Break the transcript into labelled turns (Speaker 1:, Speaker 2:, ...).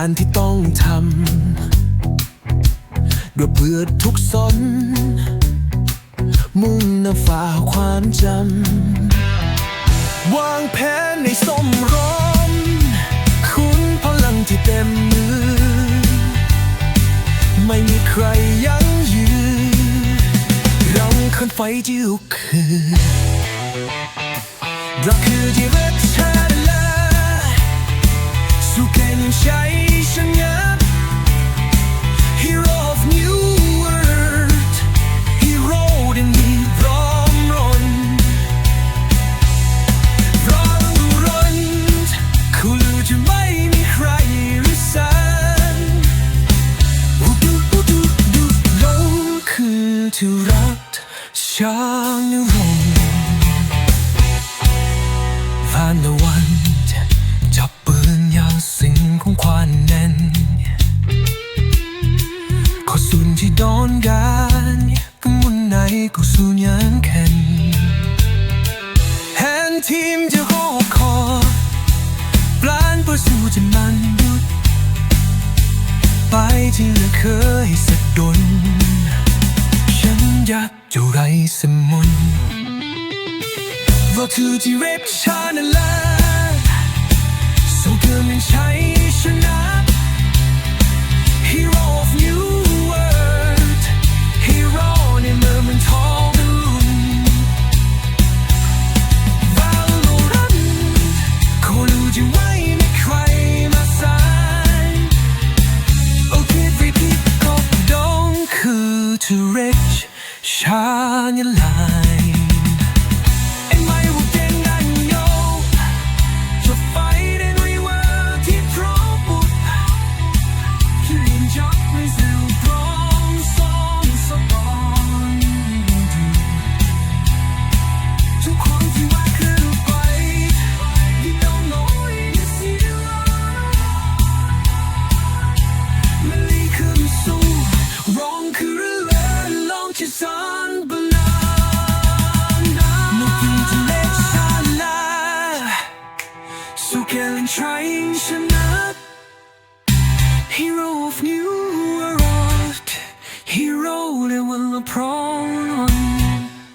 Speaker 1: านที่ต้องทำด้วยเพื่อทุกสน มุ่งนำฝ่าความจำ วางแผนในสมรมคุณพลังที่เต็มมือ ไม่มีใครยั้งยืนเราคนไฟที่ลุกคือเราคือที่รักช สู้กันใก็สูญยังแข็งแฮนทีมจะหอกคอปลานเพื่อสู้จะมันดุดไปที่เหลือเคยสะดน ฉันอยากจะไรสมุนว่าคือที่เรปชานั่นแหละ คือที่ rich ช Sukel in trying to not Hero of news